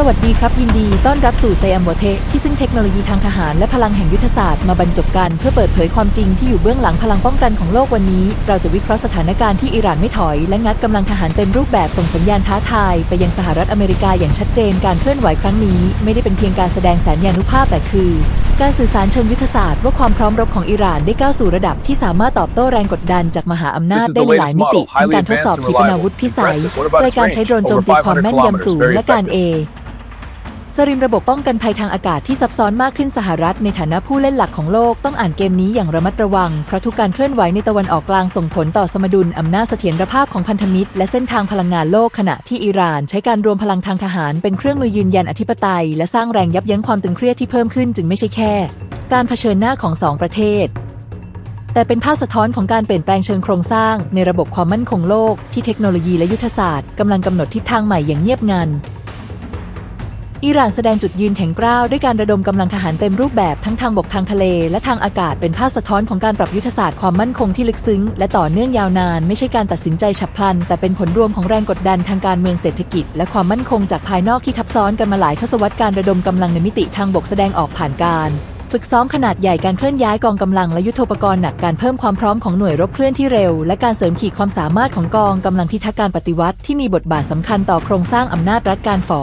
สวัสดีครับ ยินดีต้อนรับสู่ไซอัมโบเทที่ซึ่งเทคโนโลยีทางทหารและพลังแห่งยุทธศาสตร์มาบรรจบกันเพื่อเปิดเผยความจริงที่อยู่เบื้องหลังพลังป้องกันของโลกวันนี้ เราจะวิเคราะห์สถานการณ์ที่อิหร่านไม่ถอย และงัดกำลังทหารเต็มรูปแบบส่งสัญญาณท้าทาย ไปยังสหรัฐอเมริกาอย่างชัดเจน การเคลื่อนไหวครั้งนี้ ไม่ได้เป็นเพียงการแสดงแสนยานุภาพแต่คือการสื่อสารเชิงยุทธศาสตร์ว่าความพร้อมรบของอิหร่านได้ก้าวสู่ระดับที่สามารถตอบโต้แรงกดดันจากมหาอำนาจ This is ได้ the ในหลาย latest มิติ model, ทั้ง highly การทดสอบ advanced and ขีปนาวุธ reliable. พิสัย Impressive. What about รายการ its ใช้โดรน range? โจม Over ตีความ500แม่นยำสูง kilometers, very และการ A effective. สริมระบบป้องกันภัยทางอากาศที่ซับซ้อนมากขึ้นสหรัฐในฐานะผู้เล่นหลักของโลกต้องอ่านเกมนี้อย่างระมัดระวัง เพราะทุกการเคลื่อนไหวในตะวันออกกลางส่งผลต่อสมดุลอำนาจเสถียรภาพของพันธมิตร และเส้นทางพลังงานโลกขณะที่อิหร่าน ใช้การรวมพลังทางทหารเป็นเครื่องมือยืนยันอธิปไตย และสร้างแรงยับยั้งความตึงเครียดที่เพิ่มขึ้นจึงไม่ใช่แค่ การเผชิญหน้าของสองประเทศแต่เป็นภาพสะท้อนของการเปลี่ยนแปลงเชิงโครงสร้างในระบบความมั่นคงโลกที่เทคโนโลยีและยุทธศาสตร์กำลังกำหนดทิศทางใหม่อย่างเงียบงัน อิหร่านแสดงจุดยืนแข็งกร้าวด้วยการระดมกำลังทหารเต็มรูปแบบทั้งทางบกทางทะเล และทางอากาศเป็นภาพสะท้อนของการปรับยุทธศาสตร์ความมั่นคงที่ลึกซึ้ง และต่อเนื่องยาวนาน ไม่ใช่การตัดสินใจฉับพลัน แต่เป็นผลรวมของแรงกดดันทางการเมืองเศรษฐกิจ และความมั่นคงจากภายนอกที่ทับซ้อนกันมาหลายทศวรรษการระดมกำลังในมิติทางบกแสดงออกผ่านการฝึกซ้อมขนาดใหญ่การเคลื่อนย้ายกองกำลังและยุทโธปกรณ์หนักการเพิ่มความพร้อมของหน่วยรบเคลื่อนที่เร็ว และการเสริมขีดความสามารถของกองกำลังพิทักษ์การปฏิวัติที่มีบทบาทสำคัญต่อโครงสร้างอำนาจรัฐการฝอ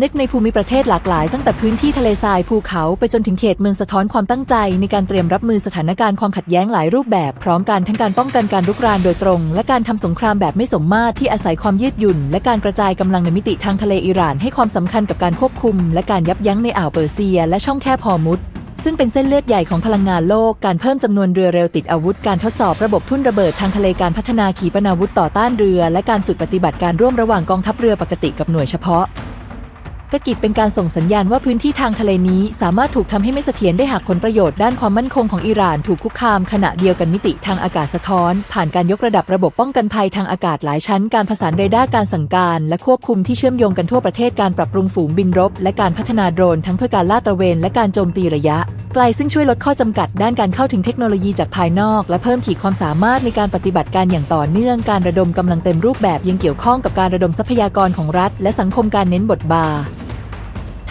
นึกในภูมิประเทศหลากหลายตั้งแต่พื้นที่ทะเลทรายภูเขาไปจนถึงเขตเมืองสะท้อนความตั้งใจ ในการเตรียมรับมือสถานการณ์ความขัดแย้งหลายรูปแบบ พร้อมกันทั้งการป้องกันการรุกรานโดยตรง และการทำสงครามแบบไม่สมมาตรที่อาศัยความยืดหยุ่น และการกระจายกำลังในมิติทางทะเลอิหร่านให้ความสำคัญกับการควบคุม และการยับยั้งในอ่าวเปอร์เซีย และช่องแคบฮอร์มุซซึ่งเป็นเส้นเลือดใหญ่ของพลังงานโลก การเพิ่มจำนวนเรือเร็วติดอาวุธ การทดสอบระบบทุ่นระเบิดทางทะเล การพัฒนาขีปนาวุธต่อต้านเรือ และการฝึกปฏิบัติการร่วมระหว่างกองทัพเรือปกติกับหน่วยเฉพาะ กกิจเป็นการส่งสัญญาณว่าพื้นที่ทางทะเลนี้สามารถถูกทำให้ไม่เสถียรได้หากผลประโยชน์ด้านความมั่นคงของอิหร่านถูกคุกคามขณะเดียวกันมิติทางอากาศสะท้อน ผ่านการยกระดับระบบป้องกันภัยทางอากาศหลายชั้น การผสานเรดาร์การสั่งการ และควบคุมที่เชื่อมโยงกันทั่วประเทศการปรับปรุงฝูงบินรบ และการพัฒนาโดรนทั้งเพื่อการลาดตระเวนและการโจมตีระยะไกลซึ่งช่วยลดข้อจำกัดด้านการเข้าถึงเทคโนโลยีจากภายนอก และเพิ่มขีดความสามารถในการปฏิบัติการอย่างต่อเนื่อง การระดมกำลังเต็มรูปแบบยังเกี่ยวข้องกับการระดมทรัพยากรของรัฐ และสังคมการเน้นบทบาท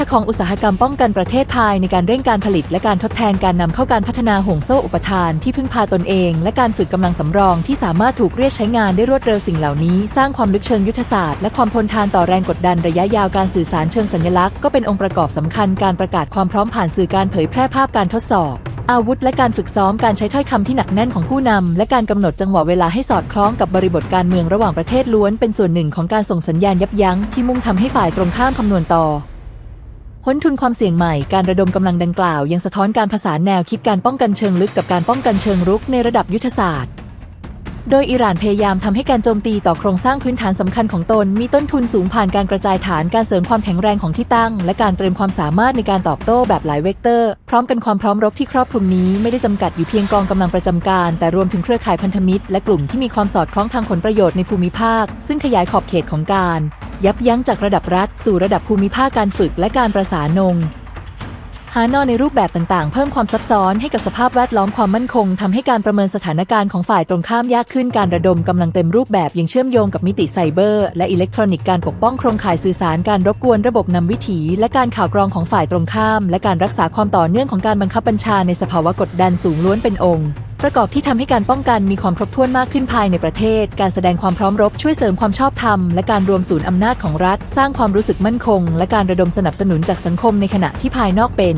ถ้าของอุตสาหกรรมป้องกันประเทศภายในการเร่งการผลิต และการทดแทนการนำเข้าการพัฒนาห่วงโซ่อุปทานที่พึ่งพาตนเอง และการฝึกกำลังสำรองที่สามารถถูกเรียกใช้งานได้รวดเร็วสิ่งเหล่านี้ สร้างความลึกเชิงยุทธศาสตร์และความทนทานต่อแรงกดดันระยะยาวการสื่อสารเชิงสัญลักษณ์ก็เป็นองค์ประกอบสำคัญการประกาศความพร้อมผ่านสื่อการเผยแพร่ภาพการทดสอบอาวุธและการฝึกซ้อมการใช้ถ้อยคำที่หนักแน่นของผู้นำ และการกำหนดจังหวะเวลาให้สอดคล้องกับบริบทการเมืองระหว่างประเทศล้วนเป็นส่วนหนึ่งของการส่งสัญญาณยับยั้งที่มุ่งทำให้ฝ่ายตรงข้ามคำนวณต่อ พ้นทุนความเสี่ยงใหม่การระดมกำลังดังกล่าว ยังสะท้อนการผสานแนวคิดการป้องกันเชิงลึกกับการป้องกันเชิงรุกในระดับยุทธศาสตร์ โดยอิหร่านพยายามทำให้การโจมตีต่อโครงสร้างพื้นฐานสำคัญของตน มีต้นทุนสูงผ่านการกระจายฐานการเสริมความแข็งแรงของที่ตั้ง และการเตรียมความสามารถในการตอบโต้แบบหลายเวกเตอร์ พร้อมกันความพร้อมรบที่ครอบคลุมนี้ไม่ได้จำกัดอยู่เพียงกองกำลังประจำการ แต่รวมถึงเครือข่ายพันธมิตร และกลุ่มที่มีความสอดคล้องทางผลประโยชน์ในภูมิภาค ซึ่งขยายขอบเขตของการ ยับยั้งจากระดับรัฐ สู่ระดับภูมิภาคการฝึกและการประสานง หานอในรูปแบบต่างๆ เพิ่มความซับซ้อนให้กับสภาพแวดล้อมความมั่นคงทำให้การประเมินสถานการณ์ของฝ่ายตรงข้ามยากขึ้นการระดมกำลังเต็มรูปแบบยังเชื่อมโยงกับมิติไซเบอร์ และอิเล็กทรอนิกส์การปกป้องโครงข่ายสื่อสารการรบกวนระบบนำวิถี และการข่าวกรองของฝ่ายตรงข้าม และการรักษาความต่อเนื่องของการบังคับบัญชาในสภาวะกดดันสูงล้วนเป็นองค์ ประกอบที่ทำให้การป้องกันมีความครบถ้วนมากขึ้นภายในประเทศ การแสดงความพร้อมรบช่วยเสริมความชอบธรรมและการรวมศูนย์อำนาจของรัฐ สร้างความรู้สึกมั่นคง และการระดมสนับสนุนจากสังคมในขณะที่ภายนอกเป็น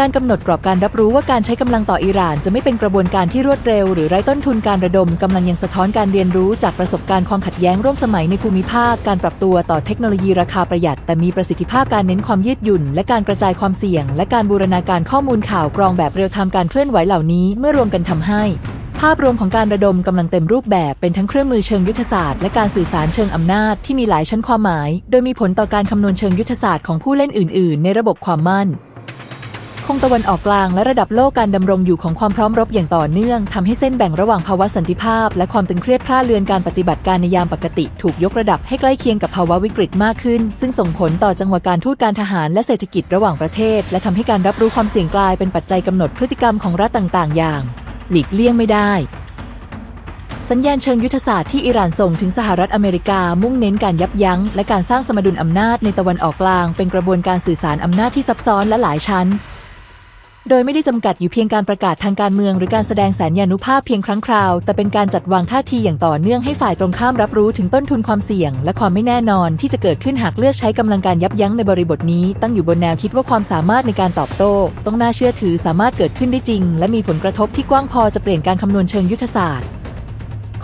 การกำหนดกรอบการรับรู้ว่าการใช้กำลังต่ออิหร่านจะไม่เป็นกระบวนการที่รวดเร็ว หรือไร้ต้นทุนการระดมกำลังยังสะท้อนการเรียนรู้จากประสบการณ์ความขัดแย้งร่วมสมัยในภูมิภาค การปรับตัวต่อเทคโนโลยีราคาประหยัด แต่มีประสิทธิภาพการเน้นความยืดหยุ่น และการกระจายความเสี่ยง และการบูรณาการข้อมูลข่าวกรองแบบเรียลไทม์การเคลื่อนไหวเหล่านี้เมื่อรวมกันทำให้ภาพรวมของการระดมกำลังเต็มรูปแบบเป็นทั้งเครื่องมือเชิงยุทธศาสตร์และการสื่อสารเชิงอำนาจที่มีหลายชั้นความหมาย โดยมีผลต่อการคำนวณเชิงยุทธศาสตร์ของผู้เล่นอื่น ๆ ในระบบความมั่น คงตะวันออกกลางและระดับโลกการดำรงอยู่ของความพร้อมรบอย่างต่อเนื่องทำให้เส้นแบ่งระหว่างภาวะสันติภาพ และความตึงเครียดพร่าเลือนการปฏิบัติการในยามปกติ ถูกยกระดับให้ใกล้เคียงกับภาวะวิกฤตมากขึ้น ซึ่งส่งผลต่อจังหวะการทูตการทหารและเศรษฐกิจระหว่างประเทศ และทำให้การรับรู้ความเสี่ยงกลายเป็นปัจจัยกำหนดพฤติกรรมของรัฐต่าง ๆ อย่าง หลีกเลี่ยงไม่ได้สัญญาณเชิงยุทธศาสตร์ที่อิหร่านส่งถึงสหรัฐอเมริกามุ่งเน้นการยับยั้ง และการสร้างสมดุลอำนาจในตะวันออกกลาง เป็นกระบวนการสื่อสารอำนาจที่ซับซ้อนและหลายชั้น โดยไม่ได้จำกัดอยู่เพียงการประกาศทางการเมืองหรือการแสดงแสนยานุภาพเพียงครั้งคราว แต่เป็นการจัดวางท่าทีอย่างต่อเนื่องให้ฝ่ายตรงข้ามรับรู้ถึงต้นทุนความเสี่ยง และความไม่แน่นอนที่จะเกิดขึ้นหากเลือกใช้กำลังการยับยั้งในบริบทนี้ ตั้งอยู่บนแนวคิดว่าความสามารถในการตอบโต้ต้องน่าเชื่อถือสามารถเกิดขึ้นได้จริง และมีผลกระทบที่กว้างพอจะเปลี่ยนการคำนวณเชิงยุทธศาสตร์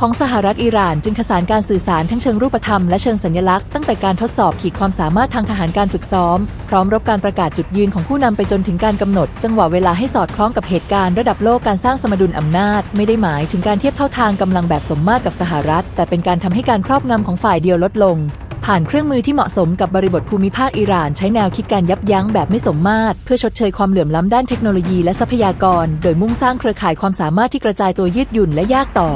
ของสหรัฐอิหร่านจึงผสานการสื่อสารทั้งเชิงรูปธรรมและเชิงสัญลักษณ์ตั้งแต่การทดสอบขีดความสามารถทางทหารการฝึกซ้อม พร้อมรบการประกาศจุดยืนของผู้นำไปจนถึงการกำหนด จังหวะเวลาให้สอดคล้องกับเหตุการณ์ระดับโลกการสร้างสมดุลอำนาจ ไม่ได้หมายถึงการเทียบเท่าทางกำลังแบบสมมาตรกับสหรัฐ แต่เป็นการทำให้การครอบงำของฝ่ายเดียวลดลง ผ่านเครื่องมือที่เหมาะสมกับบริบทภูมิภาคอิหร่าน ใช้แนวคิดการยับยั้งแบบไม่สมมาตร เพื่อชดเชยความเหลื่อมล้ำด้านเทคโนโลยีและทรัพยากร โดยมุ่งสร้างเครือข่ายความสามารถที่กระจายตัวยืดหยุ่นและยากต่อ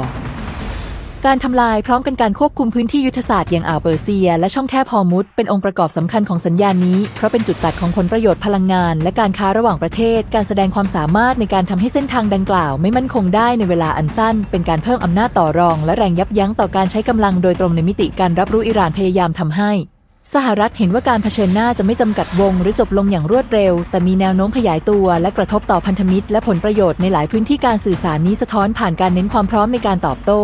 การทำลายพร้อมกันการควบคุมพื้นที่ยุทธศาสตร์อย่างอ่าวเปอร์เซีย และช่องแคบฮอร์มุดเป็นองค์ประกอบสำคัญของสัญญาณนี้ เพราะเป็นจุดตัดของผลประโยชน์พลังงาน และการค้าระหว่างประเทศ การแสดงความสามารถในการทำให้เส้นทางดังกล่าว ไม่มั่นคงได้ในเวลาอันสั้น เป็นการเพิ่มอำนาจต่อรอง และแรงยับยั้งต่อการใช้กำลังโดยตรงในมิติการรับรู้อิหร่านพยายามทำให้สหรัฐเห็นว่าการเผชิญหน้าจะไม่จำกัดวง หรือจบลงอย่างรวดเร็ว แต่มีแนวโน้มขยายตัวและกระทบต่อพันธมิตร และผลประโยชน์ในหลายพื้นที่การสื่อสารนี้สะท้อนผ่านการเน้นความพร้อมในการตอบโต้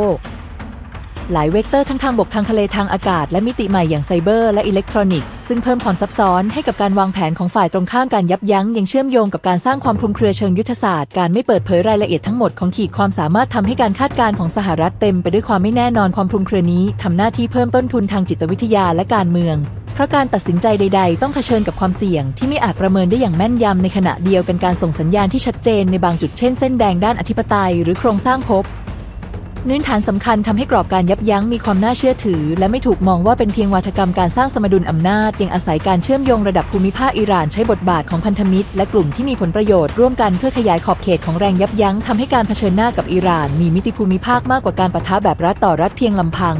หลายเวกเตอร์ทั้งทางบกทางทะเลทางอากาศ และมิติใหม่อย่างไซเบอร์และอิเล็กทรอนิกส์ซึ่งเพิ่มความซับซ้อนให้กับการวางแผนของฝ่ายตรงข้ามการยับยั้งยังเชื่อมโยงกับการสร้างความคลุมเครือเชิงยุทธศาสตร์การไม่เปิดเผยรายละเอียดทั้งหมดของขีดความสามารถทำให้การคาดการณ์ของสหรัฐเต็มไปด้วยความไม่แน่นอนความคลุมเครือนี้ทำหน้าที่เพิ่มต้นทุนทางจิตวิทยาและการเมืองเพราะการตัดสินใจใด ๆ ต้องเผชิญกับความเสี่ยงที่ไม่อาจประเมินได้อย่างแม่นยำในขณะเดียวกันการส่งสัญญาณที่ชัดเจนในบางจุดเช่นเส้นแดงด้านอธิปไตยหรือโครงสร้างภพ เนื้อฐานสำคัญทำให้กรอบการยับยั้งมีความน่าเชื่อถือ และไม่ถูกมองว่าเป็นเพียงวาทกรรมการสร้างสมดุลอำนาจยังอาศัยการเชื่อมโยงระดับภูมิภาคอิหร่านใช้บทบาทของพันธมิตร และกลุ่มที่มีผลประโยชน์ร่วมกันเพื่อขยายขอบเขตของแรงยับยั้งทำให้การเผชิญหน้ากับอิหร่าน มีมิติภูมิภาคมากกว่าการปะทะแบบรัฐต่อรัฐเพียงลำพัง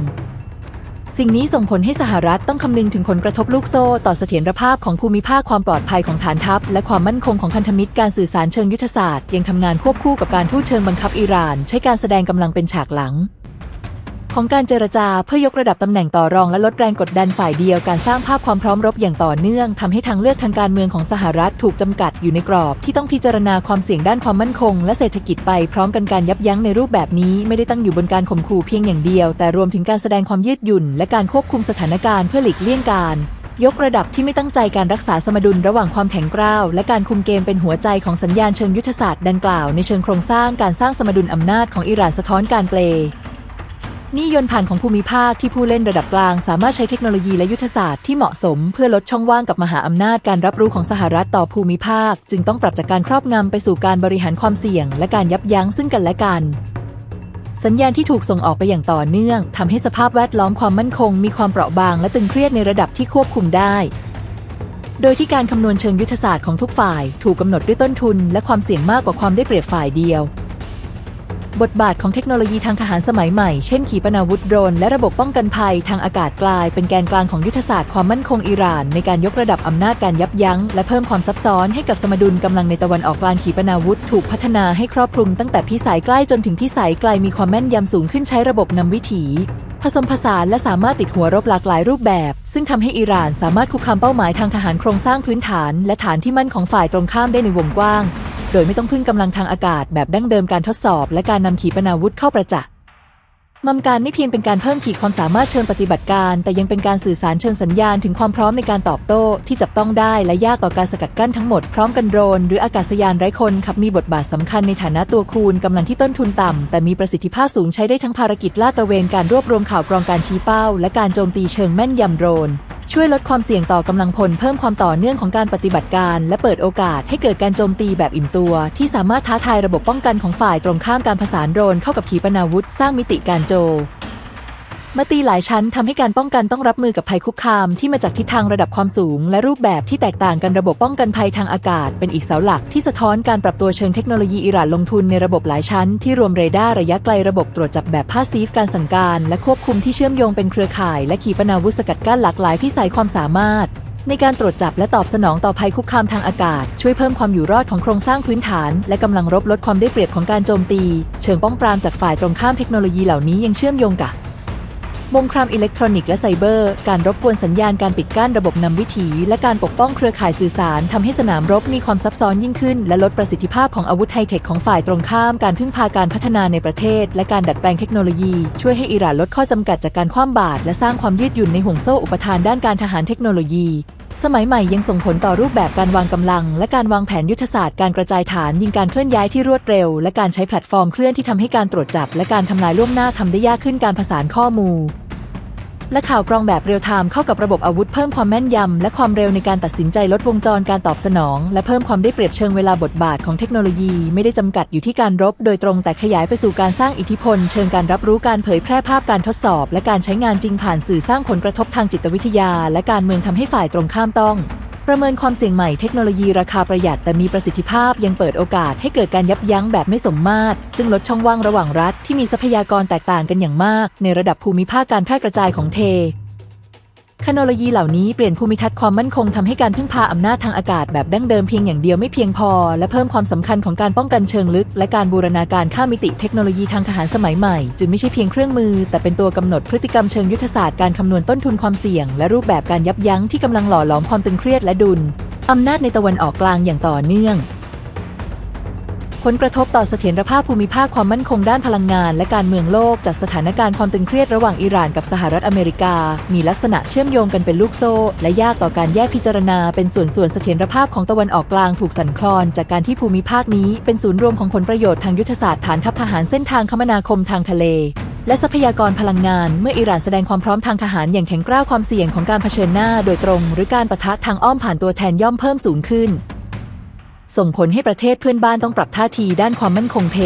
สิ่งนี้ส่งผลให้สหรัฐต้องคำนึงถึงผลกระทบลูกโซ่ ต่อเสถียรภาพของภูมิภาคความปลอดภัยของฐานทัพ และความมั่นคงของพันธมิตรการสื่อสารเชิงยุทธศาสตร์ ยังทำงานควบคู่กับการทูตเชิงบังคับอิหร่าน ใช้การแสดงกำลังเป็นฉากหลัง ของการเจรจาเพื่อยกระดับตำแหน่งต่อรองและลดแรงกดดันฝ่ายเดียวการสร้างภาพความพร้อมรบอย่างต่อเนื่องทำให้ทางเลือกทางการเมืองของสหรัฐถูกจำกัดอยู่ในกรอบที่ต้องพิจารณาความเสี่ยงด้านความมั่นคง และเศรษฐกิจไปพร้อมกันการยับยั้งในรูปแบบนี้ไม่ได้ตั้งอยู่บนการข่มขู่เพียงอย่างเดียว แต่รวมถึงการแสดงความยืดหยุ่น และการควบคุมสถานการณ์เพื่อหลีกเลี่ยงการยกระดับที่ไม่ตั้งใจการรักษาสมดุลระหว่างความแข็งกร้าว และการคุมเกมเป็นหัวใจของสัญญาณเชิงยุทธศาสตร์ดังกล่าวในเชิงโครงสร้างการสร้างสมดุลอำนาจของอิหร่านสะท้อนการเปล นี่ยนผ่านของภูมิภาคที่ผู้เล่นระดับกลาง สามารถใช้เทคโนโลยีและยุทธศาสตร์ที่เหมาะสม เพื่อลดช่องว่างกับมหาอำนาจการรับรู้ของสหรัฐต่อภูมิภาค จึงต้องปรับจากการครอบงำไปสู่การบริหารความเสี่ยง และการยับยั้งซึ่งกันและกัน สัญญาณที่ถูกส่งออกไปอย่างต่อเนื่องทำให้สภาพแวดล้อมความมั่นคง มีความเปราะบาง และตึงเครียดในระดับที่ควบคุมได้โดยที่การคำนวณเชิงยุทธศาสตร์ของทุกฝ่าย ถูกกำหนดด้วยต้นทุน และความเสี่ยงมากกว่าความได้เปรียบฝ่ายเดียว บทบาทของเทคโนโลยีทางทหารสมัยใหม่ เช่นขีปนาวุธโดรนและระบบป้องกันภัยทางอากาศกลาย เป็นแกนกลางของยุทธศาสตร์ความมั่นคงอิหร่าน ในการยกระดับอำนาจการยับยั้ง และเพิ่มความซับซ้อนให้กับสมดุลกำลังในตะวันออกกลางขีปนาวุธ ถูกพัฒนาให้ครอบคลุมตั้งแต่พิสัยใกล้จนถึงพิสัยไกลมีความแม่นยำสูงขึ้นใช้ระบบนำวิถีผสมผสานและสามารถติดหัวรบหลากหลายรูปแบบ ซึ่งทำให้อิหร่านสามารถคุกคามเป้าหมายทางทหารโครงสร้างพื้นฐาน และฐานที่มั่นของฝ่ายตรงข้ามได้ในวงกว้าง โดยไม่ต้องพึ่งกำลังทางอากาศแบบดั้งเดิมการทดสอบ และการนำขีปนาวุธเข้าประจักษ์มัมการไม่เพียงเป็นการเพิ่มขีดความสามารถเชิงปฏิบัติการ แต่ยังเป็นการสื่อสารเชิงสัญญาณถึงความพร้อมในการตอบโต้ที่จับต้องได้และยากต่อการสกัดกั้นทั้งหมดพร้อมกันโดรนหรืออากาศยานไร้คนขับมีบทบาทสำคัญในฐานะตัวคูณกำลังที่ต้นทุนต่ำแต่มีประสิทธิภาพสูงใช้ได้ทั้งภารกิจลาดตระเวนการรวบรวมข่าวกรองการชี้เป้า และการโจมตีเชิงแม่นยำโดรน ช่วยลดความเสี่ยงต่อกำลังพลเพิ่มความต่อเนื่องของการปฏิบัติการ และเปิดโอกาสให้เกิดการโจมตีแบบอิ่มตัว ที่สามารถท้าทายระบบป้องกันของฝ่ายตรงข้ามการผสานโดรนเข้ากับขีปนาวุธสร้างมิติการโจ มาตีหลายชั้นทำให้การป้องกันต้องรับมือกับภัยคุกคามที่มาจากทิศทางระดับความสูง และรูปแบบที่แตกต่างกันระบบป้องกันภัยทางอากาศ เป็นอีกเสาหลักที่สะท้อนการปรับตัวเชิงเทคโนโลยีอิหร่านลงทุนในระบบหลายชั้น ที่รวมเรดาร์ระยะไกลระบบตรวจจับแบบพาสซีฟการสั่งการ และควบคุมที่เชื่อมโยงเป็นเครือข่าย และขีปนาวุธสกัดกั้นหลากหลายพิสัยความสามารถในการตรวจจับและตอบสนองต่อภัยคุกคามทางอากาศ ช่วยเพิ่มความอยู่รอดของโครงสร้างพื้นฐาน และกำลังรบลดความได้เปรียบของการโจมตี เชิงป้องปรามจากฝ่ายตรงข้ามเทคโนโลยีเหล่านี้ยังเชื่อมโยงกับ วงครามอิเล็กทรอนิกส์และไซเบอร์ การรบกวนสัญญาณการปิดกั้นระบบนำวิถี และการปกป้องเครือข่ายสื่อสารทำให้สนามรบมีความซับซ้อนยิ่งขึ้น และลดประสิทธิภาพของอาวุธไฮเทคของฝ่ายตรงข้าม การพึ่งพาการพัฒนาในประเทศ และการดัดแปลงเทคโนโลยี ช่วยให้อิหร่านลดข้อจำกัดจากการคว่ำบาตรและสร้างความยืดหยุ่นในห่วงโซ่อุปทานด้านการทหารเทคโนโลยีสมัยใหม่ยังส่งผลต่อรูปแบบการวางกำลัง และการวางแผนยุทธศาสตร์การกระจายฐานยิงการเคลื่อนย้ายที่รวดเร็ว และการใช้แพลตฟอร์มเคลื่อนที่ทำให้การตรวจจับ และการทำลายล่วงหน้าทำได้ยากขึ้นการผสานข้อมูล และข่าวกรองแบบเรียลไทม์เข้ากับระบบอาวุธเพิ่มความแม่นยำ และความเร็วในการตัดสินใจลดวงจรการตอบสนอง และเพิ่มความได้เปรียบเชิงเวลาบทบาทของเทคโนโลยีไม่ได้จำกัดอยู่ที่การรบ โดยตรงแต่ขยายไปสู่การสร้างอิทธิพล เชิงการรับรู้การเผยแพร่ภาพการทดสอบ และการใช้งานจริงผ่านสื่อสร้างผลกระทบทางจิตวิทยา และการเมืองทำให้ฝ่ายตรงข้ามต้อง ประเมินความเสี่ยงใหม่เทคโนโลยีราคาประหยัดแต่มีประสิทธิภาพยังเปิดโอกาสให้เกิดการยับยั้งแบบไม่สมมาตร ซึ่งลดช่องว่างระหว่างรัฐที่มีทรัพยากรแตกต่างกันอย่างมาก ในระดับภูมิภาคการแพร่กระจายของเท คโนโลยีเหล่านี้เปลี่ยนภูมิทัศน์ความมั่นคงทำให้การพึ่งพาอำนาจทางอากาศแบบดั้งเดิมเพียงอย่างเดียวไม่เพียงพอ และเพิ่มความสำคัญของการป้องกันเชิงลึก และการบูรณาการข้ามมิติเทคโนโลยีทางทหารสมัยใหม่ จึงไม่ใช่เพียงเครื่องมือ แต่เป็นตัวกำหนดพฤติกรรมเชิงยุทธศาสตร์การคำนวณต้นทุนความเสี่ยง และรูปแบบการยับยั้งที่กำลังหล่อหลอมความตึงเครียดและดุลอำนาจในตะวันออกกลางอย่างต่อเนื่อง ผลกระทบต่อเสถียรภาพภูมิภาคความมั่นคงด้านพลังงาน และการเมืองโลกจากสถานการณ์ความตึงเครียดระหว่างอิหร่านกับสหรัฐอเมริกา มีลักษณะเชื่อมโยงกันเป็นลูกโซ่ และยากต่อการแยกพิจารณา เป็นส่วนส่วนเสถียรภาพของตะวันออกกลางถูกสั่นคลอน จากการที่ภูมิภาคนี้เป็นศูนย์รวมของผลประโยชน์ทางยุทธศาสตร์ฐานทัพทหารเส้นทางคมนาคมทางทะเลและทรัพยากรพลังงาน เมื่ออิหร่านแสดงความพร้อมทางทหารอย่างแข็งกร้าวความเสี่ยงของการเผชิญหน้าโดยตรง หรือการปะทะทางอ้อมผ่านตัวแทนย่อมเพิ่มสูงขึ้น ส่งผลให้ประเทศเพื่อนบ้านต้องปรับท่าทีด้านความมั่นคงเพ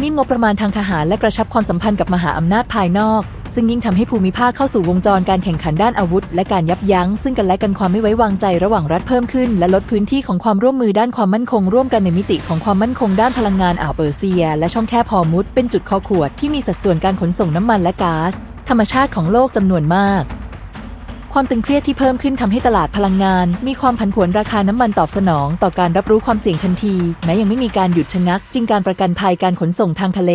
มีงบประมาณทางทหารและกระชับความสัมพันธ์กับมหาอำนาจภายนอก ซึ่งยิ่งทำให้ภูมิภาคเข้าสู่วงจรการแข่งขันด้านอาวุธ และการยับยั้ง ซึ่งกันและกันความไม่ไว้วางใจระหว่างรัฐเพิ่มขึ้น และลดพื้นที่ของความร่วมมือด้านความมั่นคง ร่วมกันในมิติของความมั่นคงด้านพลังงานอ่าวเปอร์เซีย และช่องแคบฮอร์มุดเป็นจุดคอขวดที่มีสัดส่วนการขนส่งน้ำมันและก๊าซธรรมชาติของโลกจำนวนมาก ความตึงเครียดที่เพิ่มขึ้นทำให้ตลาดพลังงาน มีความผันผวนราคาน้ำมันตอบสนอง ต่อการรับรู้ความเสี่ยงทันทีแม้ยังไม่มีการหยุดชะงักจริงการประกันภัยการขนส่งทางทะเล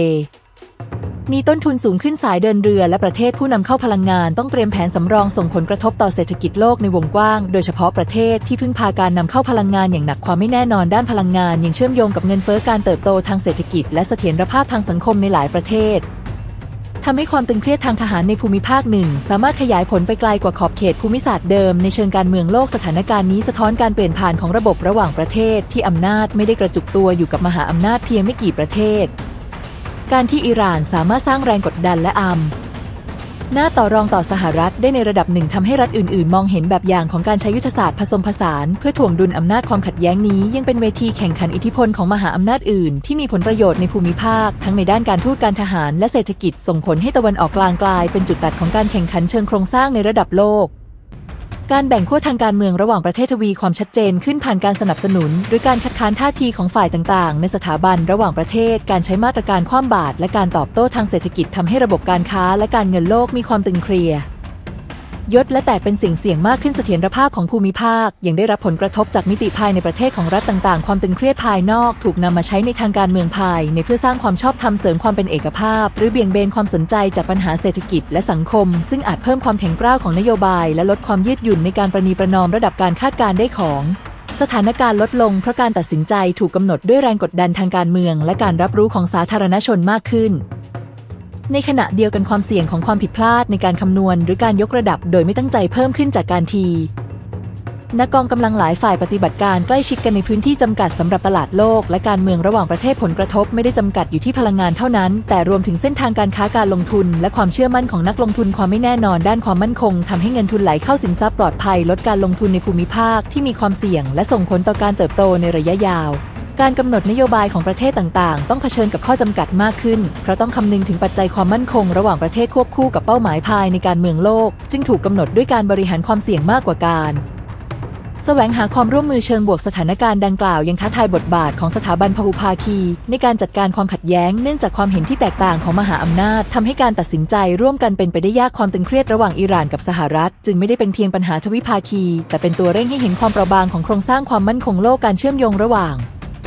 มีต้นทุนสูงขึ้นสายเดินเรือ และประเทศผู้นำเข้าพลังงาน ต้องเตรียมแผนสำรองส่งผลกระทบต่อเศรษฐกิจโลกในวงกว้าง โดยเฉพาะประเทศที่พึ่งพาการนำเข้าพลังงานอย่างหนักความไม่แน่นอนด้านพลังงานยังเชื่อมโยงกับเงินเฟ้อการเติบโตทางเศรษฐกิจ และเสถียรภาพทางสังคมในหลายประเทศ ทำให้ความตึงเครียดทางทหารในภูมิภาคหนึ่งสามารถขยายผลไปไกลกว่าขอบเขตภูมิศาสตร์เดิมในเชิงการเมืองโลกสถานการณ์นี้สะท้อนการเปลี่ยนผ่านของระบบระหว่างประเทศที่อำนาจไม่ได้กระจุกตัวอยู่กับมหาอำนาจเพียงไม่กี่ประเทศ การที่อิหร่านสามารถสร้างแรงกดดันและอัม หน้าต่อรองต่อสหรัฐได้ในระดับหนึ่งทำให้รัฐอื่นๆ มองเห็นแบบอย่างของการใช้ยุทธศาสตร์ผสมผสาน เพื่อถ่วงดุลอำนาจความขัดแย้งนี้ ยังเป็นเวทีแข่งขันอิทธิพลของมหาอำนาจอื่น ที่มีผลประโยชน์ในภูมิภาค ทั้งในด้านการทูตการทหารและเศรษฐกิจส่งผลให้ตะวันออกกลางกลายเป็นจุดตัดของการแข่งขันเชิงโครงสร้างในระดับโลก การแบ่งขั้วทางการเมืองระหว่างประเทศทวีความชัดเจนขึ้นผ่านการสนับสนุน หรือการคัดค้านท่าทีของฝ่ายต่างๆ ในสถาบันระหว่างประเทศ การใช้มาตรการคว่ำบาตรและการตอบโต้ทางเศรษฐกิจทำให้ระบบการค้าและการเงินโลกมีความตึงเครียด ยศและแต่เป็นสิ่งเสี่ยงมากขึ้นเสถียรภาพของภูมิภาค ยังได้รับผลกระทบจากมิติภายในประเทศของรัฐต่างๆ ความตึงเครียดภายนอกถูกนำมาใช้ในทางการเมืองภาย ในเพื่อสร้างความชอบธรรมเสริมความเป็นเอกภาพ หรือเบี่ยงเบนความสนใจจากปัญหาเศรษฐกิจและสังคม ซึ่งอาจเพิ่มความแข็งกร้าวของนโยบาย และลดความยืดหยุ่นในการประนีประนอมระดับการคาดการณ์ได้ของสถานการณ์ลดลงเพราะการตัดสินใจถูกกำหนดด้วยแรงกดดันทางการเมือง และการรับรู้ของสาธารณชนมากขึ้น ในขณะเดียวกันความเสี่ยงของความผิดพลาดในการคำนวณ หรือการยกระดับโดยไม่ตั้งใจเพิ่มขึ้นจากการทีนักกองกำลังหลายฝ่ายปฏิบัติการใกล้ชิดกันในพื้นที่จำกัดสำหรับตลาดโลก และการเมืองระหว่างประเทศผลกระทบไม่ได้จำกัดอยู่ที่พลังงานเท่านั้น แต่รวมถึงเส้นทางการค้าการลงทุน และความเชื่อมั่นของนักลงทุนความไม่แน่นอนด้านความมั่นคงทำให้เงินทุนไหลเข้าสินทรัพย์ปลอดภัย ลดการลงทุนในภูมิภาคที่มีความเสี่ยง และส่งผลต่อการเติบโตในระยะยาว การกำหนดนโยบายของประเทศต่างๆ ต้องเผชิญกับข้อจำกัดมากขึ้น เพราะต้องคำนึงถึงปัจจัยความมั่นคงระหว่างประเทศควบคู่กับเป้าหมายภายในการเมืองโลก จึงถูกกำหนดด้วยการบริหารความเสี่ยงมากกว่าการแสวงหาความร่วมมือเชิงบวกสถานการณ์ดังกล่าวยังท้าทายบทบาทของสถาบันพหุภาคี ในการจัดการความขัดแย้งเนื่องจากความเห็นที่แตกต่างของมหาอำนาจทำให้การตัดสินใจร่วมกันเป็นไปได้ยากความตึงเครียดระหว่างอิหร่านกับสหรัฐ จึงไม่ได้เป็นเพียงปัญหาทวิภาคี แต่เป็นตัวเร่งให้เห็นความเปราะบางของโครงสร้างความมั่นคงโลกการเชื่อมโยงระหว่าง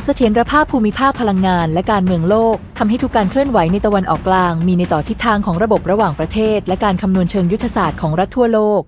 เสถียรภาพภูมิภาคพลังงานและการเมืองโลกทำให้ทุกการเคลื่อนไหวในตะวันออกกลาง มีในต่อทิศทางของระบบระหว่างประเทศ และการคำนวณเชิงยุทธศาสตร์ของรัฐทั่วโลก